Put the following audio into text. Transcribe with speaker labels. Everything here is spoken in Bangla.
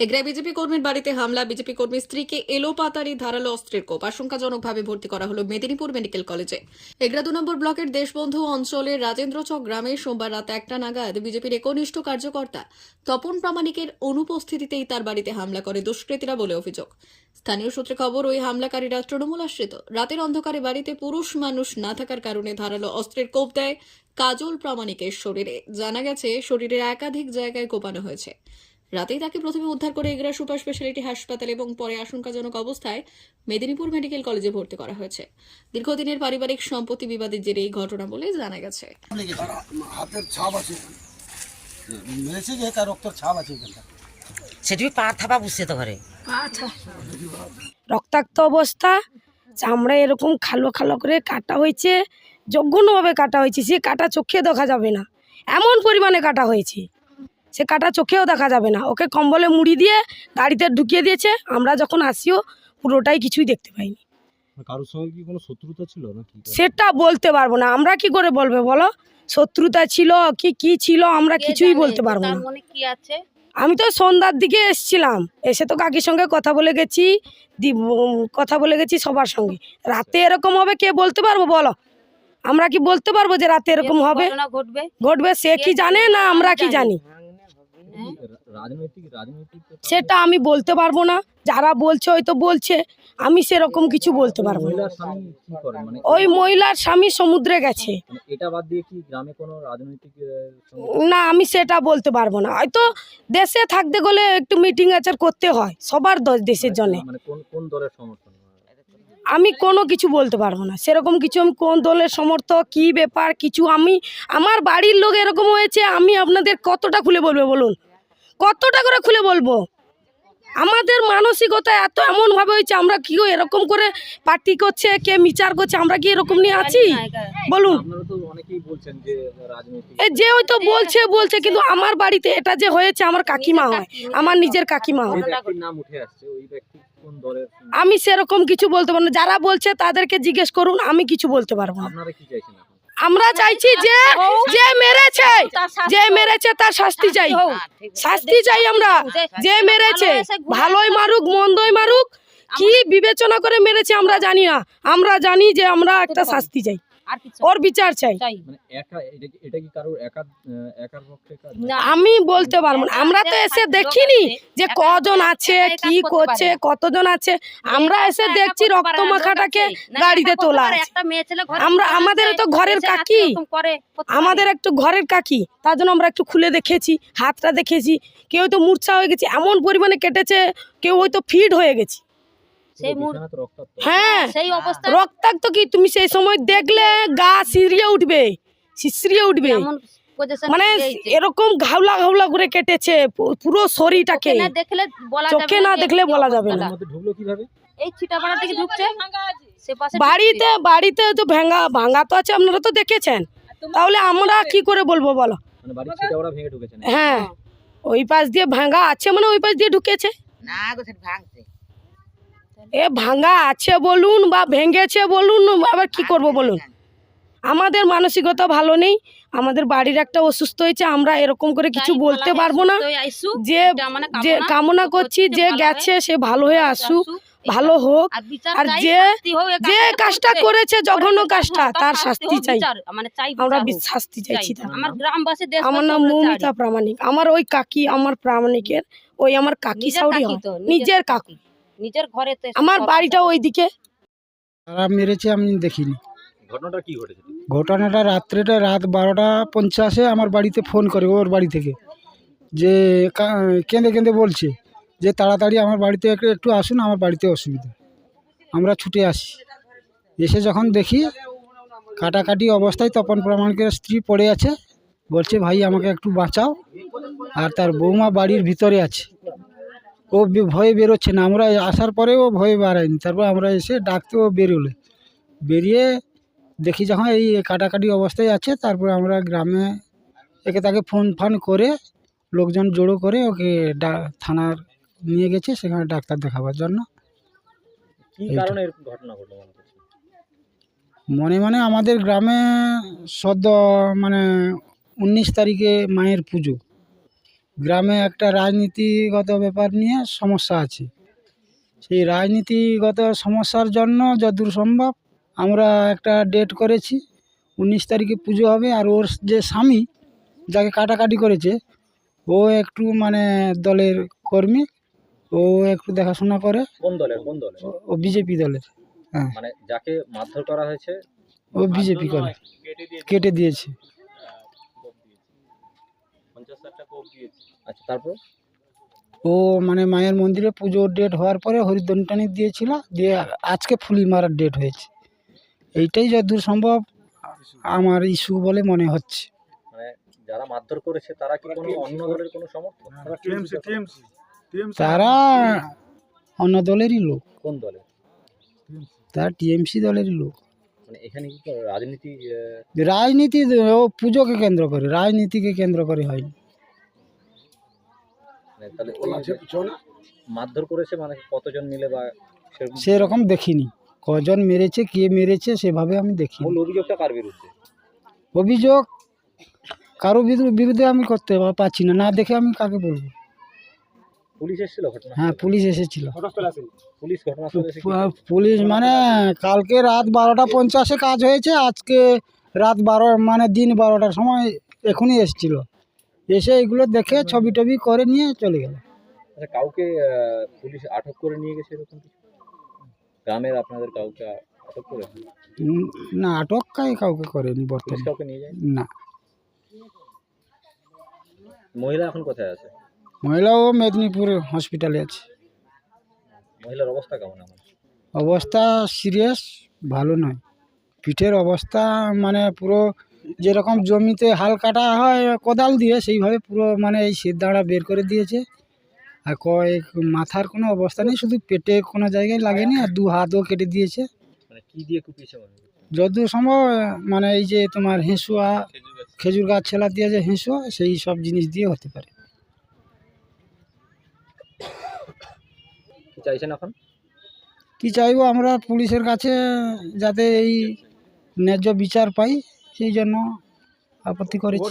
Speaker 1: এগ্রায় বিজেপি কর্মীর বাড়িতে হামলা, বিজেপি কর্মীর স্ত্রীকে এলো পাতারি ধারালো অস্ত্রের কোপ, আশঙ্কাজনকভাবে ভর্তি করা হলো মেদিনীপুর মেডিকেল কলেজে। এগ্রা দু নম্বর ব্লকের দেশবন্ধু অঞ্চলের রাজেন্দ্রচক গ্রামে সোমবার রাত একটা নাগাদ বিজেপির একনিষ্ঠ কার্যকর্তা তপন প্রামাণিকের অনুপস্থিতিতেই তার বাড়িতে হামলা করে দুষ্কৃতীরা বলে অভিযোগ। স্থানীয় সূত্রে খবর, ওই হামলাকারীরা তৃণমূল আশ্রিত। রাতের অন্ধকারে বাড়িতে পুরুষ মানুষ না থাকার কারণে ধারালো অস্ত্রের কোপ দেয় কাজল প্রামাণিকের শরীরে। জানা গেছে, শরীরের একাধিক জায়গায় কোপানো হয়েছে। রাতেই তাকে প্রথমে উদ্ধার করে এগরা সুপার স্পেশালিটি হাসপাতাল এবং পরে আশঙ্কাজনক অবস্থায় মেদিনীপুর মেডিকেল কলেজে ভর্তি করা হয়েছে। দীর্ঘদিনের পারিবারিক সম্পত্তি বিবাদের জেরে এই ঘটনা বলে জানা গেছে।
Speaker 2: হাতের ছাপ আছে মেরেছে যে তার রক্তের ছাপ আছে এখানটা
Speaker 3: সেটি পা থাপা বুঝছে তো ঘরে?
Speaker 4: রক্তাক্ত অবস্থা চামড়া এরকম খালো খালো করে কাটা হয়েছে জঘন্যভাবে কাটা হয়েছে সে কাটা চোখে দেখা যাবে না। এমন পরিমাণে কাটা হয়েছে। সে কাটা চোখেও দেখা যাবে না। ওকে কম্বলে মুড়ি দিয়ে গাড়িতে ঢুকিয়ে দিয়েছে। আমরা যখন আসিও পুরোটাই কিছুই দেখতে পাইনি।
Speaker 5: কারোর সঙ্গে কি কোনো শত্রুতা ছিল নাকি?
Speaker 4: সেটা বলতে পারব না। আমরা কি করে বলবে বলো? শত্রুতা ছিল কি কি ছিল আমরা কিছুই বলতে পারব না।
Speaker 6: কি আছে?
Speaker 4: আমি তো সন্ধ্যার দিকে এসছিলাম। এসে তো কাকির সঙ্গে কথা বলে গেছি কথা বলে গেছি সবার সঙ্গে। রাতে এরকম হবে কে বলতে পারব বলো? আমরা কি বলতে পারব যে রাতে এরকম হবে?
Speaker 6: ঘটবে?
Speaker 4: ঘটবে সে কি জানে না আমরা কি জানি। সেটা আমি বলতে পারব না। যারা বলছে হয়তো বলছে আমি সেরকম কিছু বলতে পারব না।
Speaker 5: মানে
Speaker 4: ওই মহিলার স্বামী সমুদ্রে গেছে।
Speaker 5: মানে
Speaker 4: না আমি সেটা বলতে পারব না। হয়তো দেশে থাকতে গেলে একটু মিটিং আচার করতে হয় সবার দেশের জন্য।
Speaker 5: মানে কোন কোন দলের সমর্থন?
Speaker 4: আমি কোনো কিছু বলতে পারব না। সেরকম কিছু আমি কোন দলের সমর্থক কি ব্যাপার কিছু আমি আমার বাড়ির লোক এরকম হয়েছে আমি আপনাদের কতটা খুলে বলব বলুন? কতটা করে খুলে বলব? আমাদের মানসিকতা এত এমনভাবে হয়েছে আমরা কি এরকম করে পার্টি করছে কে বিচার করছে আমরা কি এরকম নিয়ে আছি? বলুন।
Speaker 5: আপনারা তো অনেকেই বলছেন যে রাজনৈতিক
Speaker 4: এ যে হয়তো বলছে বলছে কিন্তু আমার বাড়িতে এটা যে হয়েছে আমার কাকিমা হয় আমার নিজের কাকিমা হয়।
Speaker 5: ব্যক্তির নাম উঠে আসছে ওই ব্যক্তি কোন দলের?
Speaker 4: আমি সেরকম কিছু বলতে পারব না। যারা বলছে তাদেরকে জিজ্ঞেস করুন আমি কিছু বলতে পারব না।
Speaker 5: আপনারা কি চাইছেন এখন
Speaker 4: আমরা চাইছি যে যে মেরেছে যে মেরেছে তার শাস্তি চাই। শাস্তি চাই আমরা। যে মেরেছে ভালোই মারুক মন্দই মারুক কি বিবেচনা করে মেরেছে আমরা জানি না। আমরা জানি যে আমরা একটা শাস্তি চাই। ওর বিচার চাই।
Speaker 5: মানে একা এটা কি- এটা কি কারোর একা আহ, একার পক্ষে কাজ?
Speaker 6: না।
Speaker 4: আমি বলতে পারব না। আমরা তো এসে দেখিনি যে কজন আছে কি করছে কতজন আছে? আমরা এসে দেখছি রক্ত মাখাটাকে গাড়িতে তোলা আছে।
Speaker 6: একটা মেয়ে ছেলে ঘরে
Speaker 4: আমরা আমাদের তো ঘরের কাকি।
Speaker 6: করে
Speaker 4: আমাদের একটু ঘরের কাকি। তার জন্য আমরা একটু খুলে দেখেছি হাতটা দেখেছি। কেউ তো মূর্ছা হয়ে গেছে এমন পরিমাণে কেটেছে কেউ হয়তো ফিট হয়ে গেছে।
Speaker 6: সেই
Speaker 5: তো
Speaker 4: হ্যাঁ
Speaker 6: সেই অবস্থা
Speaker 4: রক্তাক্ত কি? তুমি সেই সময় দেখলে গা সিরিয়ে উঠবে শিশরিয়ে উঠবে। মানে এরকম ঘাওলা ঘাওলা করে কেটেছে পুরো শরীরটাকে।
Speaker 6: দেখলে বলা যাবে
Speaker 4: চোখে না দেখলে বলা যাবে না।
Speaker 6: এই ছিটাপাড়া থেকে ঢুকছে।
Speaker 4: বাড়িতে বাড়িতে তো ভাঙা ভাঙা তো আছে আপনারা তো দেখেছেন। তাহলে আমরা কি করে বলব বলো?
Speaker 5: মানে
Speaker 4: হ্যাঁ ওই পাশ দিয়ে ভাঙা আছে মানে ওই পাশ দিয়ে ঢুকেছে?
Speaker 3: না গো ভাঙছে।
Speaker 4: এ ভাঙা আছে বলুন বা ভেঙেছে বলুন আবার কি করব বলুন? আমাদের মানসিকতা ভালো নেই আমাদের বাড়ির একটা অসুস্থ হয়েছে আমরা এরকম করে কিছু বলতে পারব না। যে
Speaker 6: মানে
Speaker 4: যে কামনা করছি যে গেছে সে ভালো হয়ে আসুক ভালো হোক
Speaker 6: আর
Speaker 4: যে যে
Speaker 6: কাজটা করেছে।
Speaker 4: জঘন্য কাজটা তার শাস্তি চাই।
Speaker 6: মানে
Speaker 4: আমরা শাস্তি চাইছি
Speaker 6: আমার
Speaker 4: নাম মৌমিতা প্রামাণিক। আমার ওই কাকি আমার প্রামাণিকের ওই আমার কাকি সাউরি নিজের কাকু।
Speaker 6: নিজের ঘরে
Speaker 4: আমার বাড়িটা ওইদিকে।
Speaker 2: তারা মেরেছে আমি দেখিনি।
Speaker 5: ঘটনাটা কি ঘটেছে?
Speaker 2: ঘটনাটা রাত্রেটা রাত বারোটা পঞ্চাশে আমার বাড়িতে ফোন করে ওর বাড়ি থেকে। যে কা- কেঁদে কেঁদে বলছে যে তাড়াতাড়ি আমার বাড়িতে একটু একটু আসুন আমার বাড়িতে অসুবিধা। আমরা ছুটে আসি। এসে যখন দেখি কাটাকাটি অবস্থায় তপন প্রামাণিকের স্ত্রী পড়ে আছে। বলছে ভাই আমাকে একটু বাঁচাও। আর তার বৌমা বাড়ির ভিতরে আছে। ও ভয়ে বেরোচ্ছে না। আমরা আসার পরে ও ভয়ে বাড়ায়নি তারপর আমরা এসে ডাকতে ও বেরোলে। বেরিয়ে দেখি যখন এই কাটাকাটি অবস্থায় আছে তারপর আমরা গ্রামে একে তাকে ফোন ফান করে লোকজন জড়ো করে ওকে ডা- থানার নিয়ে গেছে সেখানে ডাক্তার দেখাবার জন্য।
Speaker 5: মনে
Speaker 2: মনে মনে আমাদের গ্রামে সদ্য মানে উনিশ তারিখে মায়ের পুজো। গ্রামে একটা রাজনীতিগত ব্যাপার নিয়ে সমস্যা আছে। সেই রাজনীতিগত সমস্যার জন্য যতদূর সম্ভব আমরা একটা ডেট করেছি উনিশ তারিখে পুজো হবে আর ওর যে স্বামী যাকে কাটাকাটি করেছে ও একটু মানে দলের কর্মী ও একটু দেখাশোনা করে।
Speaker 5: কোন দলের কোন দলের?
Speaker 2: ও- বিজেপি দলের হ্যাঁ।
Speaker 5: মানে যাকে মারধর করা হয়েছে
Speaker 2: ও বিজেপি করে কেটে দিয়েছে।
Speaker 5: আচ্ছা তারপর?
Speaker 2: ও মানে মায়ের মন্দিরে পুজোর ডেট হওয়ার পরে হরিদ্বন টানি দিয়েছিল দিয়ে আজকে ফুলি মারার ডেট হয়েছে। এইটাই যতদূর সম্ভব আমার ইস্যু বলে মনে হচ্ছে।
Speaker 5: মানে যারা মারধর করেছে তারা কি কোনো অন্য দলের কোনো সমর্থক?
Speaker 2: তারা অন্য দলেরই লোক।
Speaker 5: কোন দলের?
Speaker 2: তারা টিএমসি দলেরই লোক।
Speaker 5: মানে এখানে কি রাজনীতি
Speaker 2: রাজনীতি ও পুজোকে কেন্দ্র করে রাজনীতিকে কেন্দ্র করে হয়নি।
Speaker 5: মানে তাহলে মারধর করেছে মানে কতজন মিলে বা সেরকম
Speaker 2: দেখিনি। কজন মেরেছে কে মেরেছে সেভাবে আমি দেখি
Speaker 5: অভিযোগটা কার বিরুদ্ধে?
Speaker 2: অভিযোগ কারও বিরু- বিরুদ্ধে আমি করতে পারছি না না দেখে আমি কাকে বলব?
Speaker 5: পুলিশ এসেছিল ঘটনা
Speaker 2: হ্যাঁ পুলিশ এসেছিল।
Speaker 5: পুলিশ
Speaker 2: মানে কালকে রাত বারোটা পঞ্চাশে কাজ হয়েছে আজকে রাত বারো মানে দিন বারোটার সময় এখনই এসেছিল। এসে এগুলো দেখে ছবি টবি করে নিয়ে চলে গেল।
Speaker 5: আচ্ছা কাউকে পুলিশ আটক করে নিয়ে গেছে এরকম কিছু? গ্রামের আপনাদের কাউকে আটক করে?
Speaker 2: না আটক কাউকে করেনি বর্তমানে।
Speaker 5: কাউকে নিয়ে যায়
Speaker 2: না।
Speaker 5: মহিলা এখন কোথায় আছে?
Speaker 2: মহিলাও মেদিনীপুর হসপিটালে আছে।
Speaker 5: মহিলার অবস্থা কেমন
Speaker 2: অবস্থা সিরিয়াস ভালো নয়। পিঠের অবস্থা মানে পুরো যেরকম জমিতে হাল কাটা হয় কোদাল দিয়ে সেইভাবে পুরো মানে এই সিদ্ধাড়া বের করে দিয়েছে। আর কয়েক মাথার কোনো অবস্থা নেই শুধু পেটে কোনো জায়গায় লাগেনি আর দু হাতও কেটে দিয়েছে।
Speaker 5: মানে কি দিয়ে কুপিয়েছে
Speaker 2: সম্ভব মানে এই যে তোমার হেঁসুয়া খেজুর গাছ ছেলা দিয়ে যে হেঁসুয়া সেই সব জিনিস দিয়ে হতে পারে।
Speaker 5: চাইছেন এখন?
Speaker 2: কি চাইব আমরা পুলিশের কাছে যাতে এই ন্যায্য বিচার পাই সেই জন্য আপত্তি করেছি।